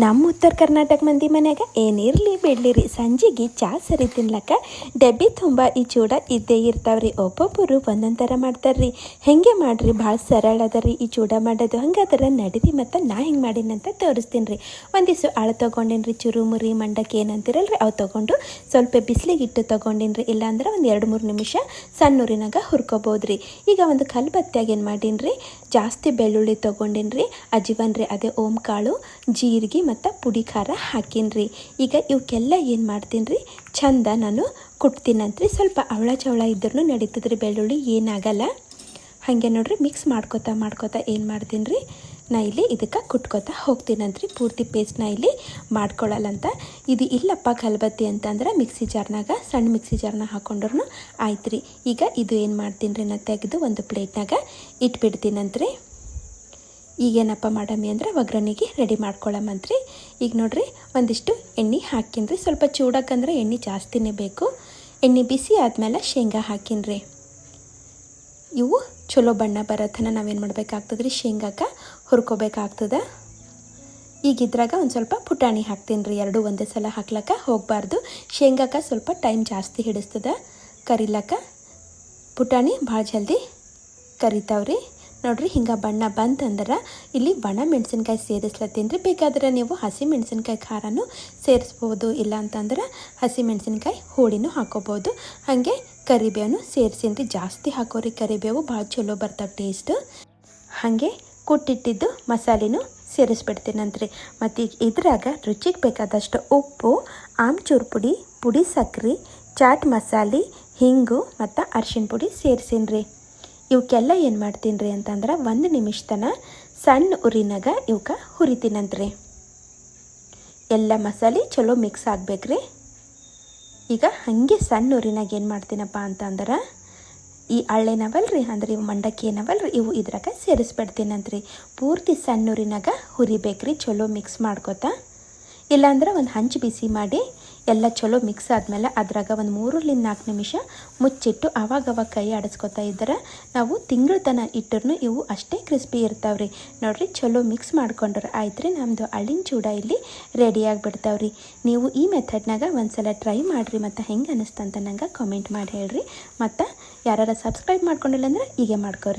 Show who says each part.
Speaker 1: ನಮ್ಮ ಉತ್ತರ ಕರ್ನಾಟಕ ಮಂದಿ ಮನೆಯಾಗ ಏನಿರಲಿ ಬಿಡ್ಲಿರಿ ಸಂಜೆಗೆ ಚಾ ಸರಿ ತಿನ್ಲಕ್ಕ ಡಬ್ಬಿ ತುಂಬ ಈ ಚೂಡ ಇದ್ದೇ ಇರ್ತಾವ್ರಿ. ಒಬ್ಬೊಬ್ಬರು ಒಂದೊಂದು ಥರ ಮಾಡ್ತಾರ್ರಿ. ಹೆಂಗೆ ಮಾಡ್ರಿ? ಭಾಳ ಸರಳ ಅದ ರೀ ಈ ಚೂಡ ಮಾಡೋದು. ಹಂಗಾದ್ರೆ ನಡೀರಿ ಮತ್ತು ನಾ ಹಿಂಗೆ ಅಂತ ತೋರಿಸ್ತೀನಿ ರೀ. ಒಂದಿವ್ಸ ಆಳು ತೊಗೊಂಡೇನ್ರಿ ಚುರುಮುರಿ ಮಂಡಕ್ಕೆ ಏನಂತಿರಲ್ರಿ ಅವು ತೊಗೊಂಡು ಸ್ವಲ್ಪ ಬಿಸಿಲಿಗೆ ಇಟ್ಟು ತೊಗೊಂಡಿನ್ರಿ ಇಲ್ಲಾಂದ್ರೆ ಒಂದು ಎರಡು ಮೂರು ನಿಮಿಷ ಸಣ್ಣೂರಿನಾಗ ಹುರ್ಕೋಬೋದ್ರಿ ಈಗ ಒಂದು ಕಲ್ಲು ಬತ್ತಿಯಾಗ ಏನು ರೀ ಜಾಸ್ತಿ ಬೆಳ್ಳುಳ್ಳಿ ತೊಗೊಂಡಿನ್ರಿ ಅಜೀವನ್ ರೀ ಅದೇ ಓಂ ಕಾಳು ಜೀರಿಗೆ ಮತ್ತು ಪುಡಿ ಖಾರ ಹಾಕಿನ್ರಿ. ಈಗ ಇವಕ್ಕೆಲ್ಲ ಏನು ಮಾಡ್ತೀನಿ ರೀ ಚಂದ ನಾನು ಕುಟ್ತೀನಂತ್ರಿ. ಸ್ವಲ್ಪ ಅವಳ ಚವಳ ಇದ್ರೂ ನಡೀತದ್ರಿ ಬೆಳ್ಳುಳ್ಳಿ, ಏನಾಗಲ್ಲ. ಹಾಗೆ ನೋಡ್ರಿ ಮಿಕ್ಸ್ ಮಾಡ್ಕೋತಾ ಮಾಡ್ಕೋತಾ ಏನು ಮಾಡ್ತೀನಿ ರೀ ನಾ ಇಲ್ಲಿ ಇದಕ್ಕೆ ಕುಟ್ಕೋತಾ ಹೋಗ್ತೀನಂತ್ರಿ. ಪೂರ್ತಿ ಪೇಸ್ಟ್ನ ಇಲ್ಲಿ ಮಾಡ್ಕೊಳ್ಳಲ್ಲಂತ ಇದು ಇಲ್ಲಪ್ಪ ಕಲಬತ್ತಿ ಅಂತಂದ್ರೆ ಮಿಕ್ಸಿ ಜಾರ್ನಾಗ ಸಣ್ಣ ಮಿಕ್ಸಿ ಜಾರ್ನ ಹಾಕೊಂಡ್ರು ಆಯ್ತು ರೀ ಈಗ ಇದು ಏನು ಮಾಡ್ತೀನಿ ರೀ ನಾ ತೆಗೆದು ಒಂದು ಪ್ಲೇಟ್ನಾಗ ಇಟ್ಬಿಡ್ತೀನಂತ್ರಿ. ಈಗೇನಪ್ಪ ಮಾಡಮ್ಮಿ ಅಂದ್ರೆ ಒಗ್ಗರಣೆಗೆ ರೆಡಿ ಮಾಡ್ಕೊಳ್ಳಮ್ಮಂತ್ರಿ ಈಗ ನೋಡಿರಿ, ಒಂದಿಷ್ಟು ಎಣ್ಣೆ ಹಾಕಿನ್ರಿ ಸ್ವಲ್ಪ ಚೂಡಕ್ಕಂದ್ರೆ ಎಣ್ಣೆ ಜಾಸ್ತಿನೇ ಬೇಕು. ಎಣ್ಣೆ ಬಿಸಿ ಆದಮೇಲೆ ಶೇಂಗಾ ಹಾಕಿನ್ರಿ ಇವು ಚಲೋ ಬಣ್ಣ ಬರೋತನ ನಾವೇನು ಮಾಡ್ಬೇಕಾಗ್ತದೆ ರೀ ಶೇಂಗಾಕ ಹುರ್ಕೋಬೇಕಾಗ್ತದೆ. ಈಗ ಇದ್ರಾಗ ಒಂದು ಸ್ವಲ್ಪ ಪುಟಾಣಿ ಹಾಕ್ತೀನಿ ರೀ ಎರಡು ಒಂದೇ ಸಲ ಹಾಕ್ಲಕ್ಕ ಹೋಗಬಾರ್ದು. ಶೇಂಗಾಕ ಸ್ವಲ್ಪ ಟೈಮ್ ಜಾಸ್ತಿ ಹಿಡಿಸ್ತದ. ಕರಿಲಕ್ಕ ಪುಟಾಣಿ ಭಾಳ ಜಲ್ದಿ ಕರಿತಾವ್ರಿ. ನೋಡ್ರಿ ಹಿಂಗೆ ಬಣ್ಣ ಬಂತಂದ್ರೆ ಇಲ್ಲಿ ಒಣ ಮೆಣಸಿನ್ಕಾಯಿ ಸೇರಿಸ್ಲತ್ತೀನಿ ಬೇಕಾದ್ರೆ ನೀವು ಹಸಿ ಮೆಣಸಿನ್ಕಾಯಿ ಖಾರನೂ ಸೇರಿಸ್ಬೋದು ಇಲ್ಲ ಅಂತಂದ್ರೆ ಹಸಿ ಮೆಣಸಿನ್ಕಾಯಿ ಹೋಳಿನೂ ಹಾಕೋಬೋದು. ಹಾಗೆ ಕರಿಬೇವು ಸೇರಿಸಿನ್ರಿ. ಜಾಸ್ತಿ ಹಾಕೋರಿ, ಕರಿಬೇವು ಭಾಳ ಚಲೋ ಬರ್ತವೆ ಟೇಸ್ಟ್. ಹಾಗೆ ಕುಟ್ಟಿಟ್ಟಿದ್ದು ಮಸಾಲೆನೂ ಸೇರಿಸ್ಬಿಡ್ತೀನಂತ್ರಿ. ಮತ್ತು ಈಗ ಇದ್ರಾಗ ರುಚಿಗೆ ಬೇಕಾದಷ್ಟು ಉಪ್ಪು, ಆಮ್ಚೂರು ಪುಡಿ ಪುಡಿ ಸಕ್ರೆ, ಚಾಟ್ ಮಸಾಲೆ, ಹಿಂಗು ಮತ್ತು ಅರ್ಶಿನ ಪುಡಿ ಸೇರಿಸಿನ್ರಿ. ಇವಕ್ಕೆಲ್ಲ ಏನು ಮಾಡ್ತೀನಿ ರೀ ಅಂತಂದ್ರೆ ಒಂದು ನಿಮಿಷ ತನ ಸಣ್ಣ ಉರಿನಾಗ ಇವಕ್ಕೆ ಹುರಿತೀನಂತ್ರಿ. ಎಲ್ಲ ಮಸಾಲೆ ಚಲೋ ಮಿಕ್ಸ್ ಆಗಬೇಕ್ರಿ. ಈಗ ಹಾಗೆ ಸಣ್ಣ ಉರಿನಾಗ ಏನು ಮಾಡ್ತೀನಪ್ಪ ಅಂತಂದ್ರೆ ಈ ಅಳ್ಳೆನವಲ್ರಿ ಅಂದ್ರೆ ಇವು ಮಂಡಕ್ಕಿ ಏನವಲ್ರಿ ಇವು ಇದ್ರಾಗ ಸೇರಿಸ್ಬಿಡ್ತೀನಂತ್ರಿ. ಪೂರ್ತಿ ಸಣ್ಣ ಉರಿನಾಗ ಹುರಿಬೇಕ್ರಿ, ಚಲೋ ಮಿಕ್ಸ್ ಮಾಡ್ಕೋತಾ. ಇಲ್ಲಾಂದ್ರೆ ಒಂದು ಹಂಚು ಬಿಸಿ ಮಾಡಿ ಎಲ್ಲ ಚಲೋ ಮಿಕ್ಸ್ ಆದಮೇಲೆ ಅದ್ರಾಗ ಒಂದು ಮೂರರಿಂದ ನಾಲ್ಕು ನಿಮಿಷ ಮುಚ್ಚಿಟ್ಟು ಆವಾಗವಾಗ ಕೈ ಆಡಿಸ್ಕೊತಾ ಇದ್ದರೆ ನಾವು ತಿಂಗಳ ತನ ಇಟ್ಟರು ಇವು ಅಷ್ಟೇ ಕ್ರಿಸ್ಪಿ ಇರ್ತಾವ್ರಿ. ನೋಡ್ರಿ ಚಲೋ ಮಿಕ್ಸ್ ಮಾಡ್ಕೊಂಡ್ರೆ ಆಯ್ತು ರೀ ನಮ್ಮದು ಅಳ್ಳಿನ ಚೂಡ ಇಲ್ಲಿ ರೆಡಿಯಾಗಿ ನೀವು ಈ ಮೆಥಡ್ನಾಗ ಒಂದ್ಸಲ ಟ್ರೈ ಮಾಡಿರಿ ಮತ್ತು ಹೆಂಗೆ ಅನ್ನಿಸ್ತಂತ ನಂಗೆ ಕಾಮೆಂಟ್ ಮಾಡಿ ಹೇಳ್ರಿ. ಮತ್ತು ಯಾರು ಸಬ್ಸ್ಕ್ರೈಬ್ ಮಾಡ್ಕೊಂಡಿಲ್ಲ ಅಂದ್ರೆ ಹೀಗೆ ಮಾಡ್ಕೋರಿ.